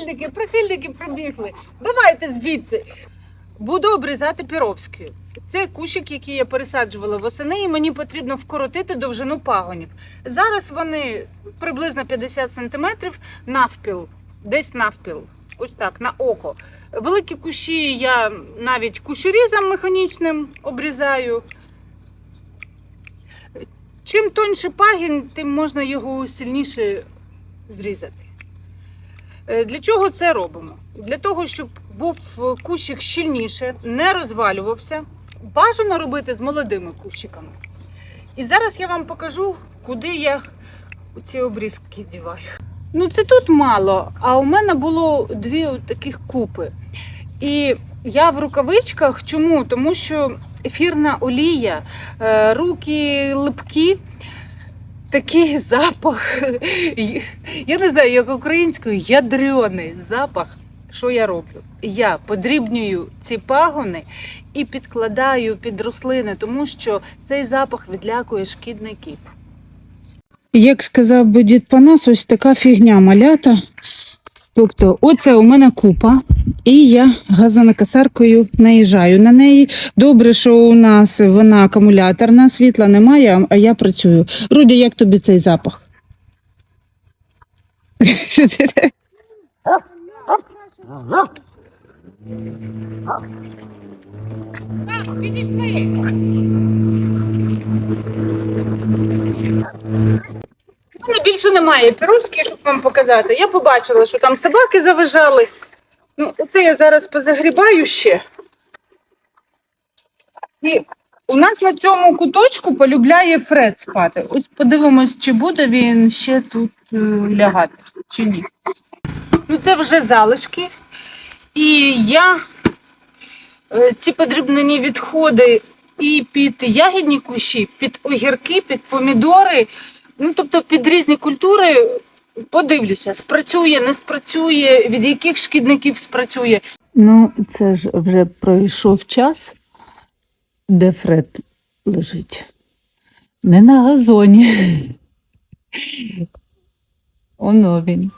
прихильники, прихильники прибігли. Давайте звідти. Буду обрізати піровською. Це кущик, який я пересаджувала восени, і мені потрібно вкоротити довжину пагонів. Зараз вони приблизно 50 см навпіл, десь навпіл. Ось так, на око. Великі кущі я навіть кущорізом механічним обрізаю. Чим тоньше пагін, тим можна його сильніше зрізати. Е, Для чого це робимо? Для того, щоб був е, кущик щільніше, не розвалювався. Бажано робити з молодими кущиками. І зараз я вам покажу, куди я ці обрізки діваю. Ну, це тут мало, а у мене було дві таких купи. І я в рукавичках. Чому? Тому що ефірна олія, е, руки липкі, такий запах. Я не знаю, як українською, ядрений запах. Що я роблю? Я подрібнюю ці пагони і підкладаю під рослини, тому що цей запах відлякує шкідників. Як сказав би дід Панас, ось така фігня малята. Тобто, оце у мене купа, і я газонокосаркою наїжджаю на неї. Добре, що у нас вона акумуляторна, світла немає, а я працюю. Руді, як тобі цей запах? У мене більше немає піровських, щоб вам показати. Я побачила, що там собаки заважали. Ну, оце я зараз позагрібаю ще. І у нас на цьому куточку полюбляє Фред спати. Ось подивимось, чи буде він ще тут е, лягати, чи ні. Ну, це вже залишки. І я е, ці подрібнені відходи і під ягідні кущі, під огірки, під помідори, ну тобто під різні культури подивлюся, спрацює, не спрацює, від яких шкідників спрацює. Ну, це ж вже пройшов час, де Фред лежить. Не на газоні. Оно він.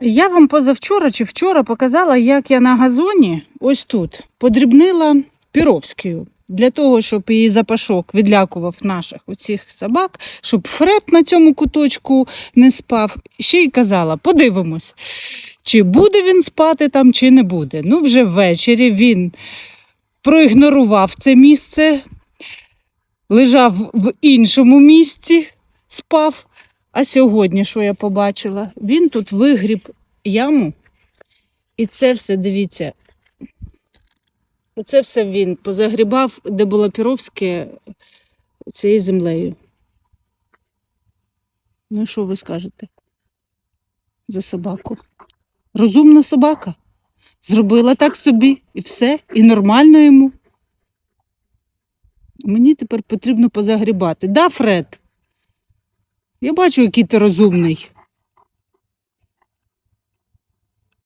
Я вам позавчора чи вчора показала, як я на газоні, ось тут, подрібнила піровською. Для того, щоб її запашок відлякував наших оцих собак, щоб Фред на цьому куточку не спав. Ще й казала: подивимось, чи буде він спати там, чи не буде. Ну, вже ввечері він проігнорував це місце, лежав в іншому місці, спав. А сьогодні, що я побачила? Він тут вигріб яму. І це все, дивіться. Оце все він позагрібав, де було Піровське цією землею. Ну, що ви скажете за собаку? Розумна собака. Зробила так собі і все, і нормально йому. Мені тепер потрібно позагрібати. Да, Фред? Я бачу, який ти розумний.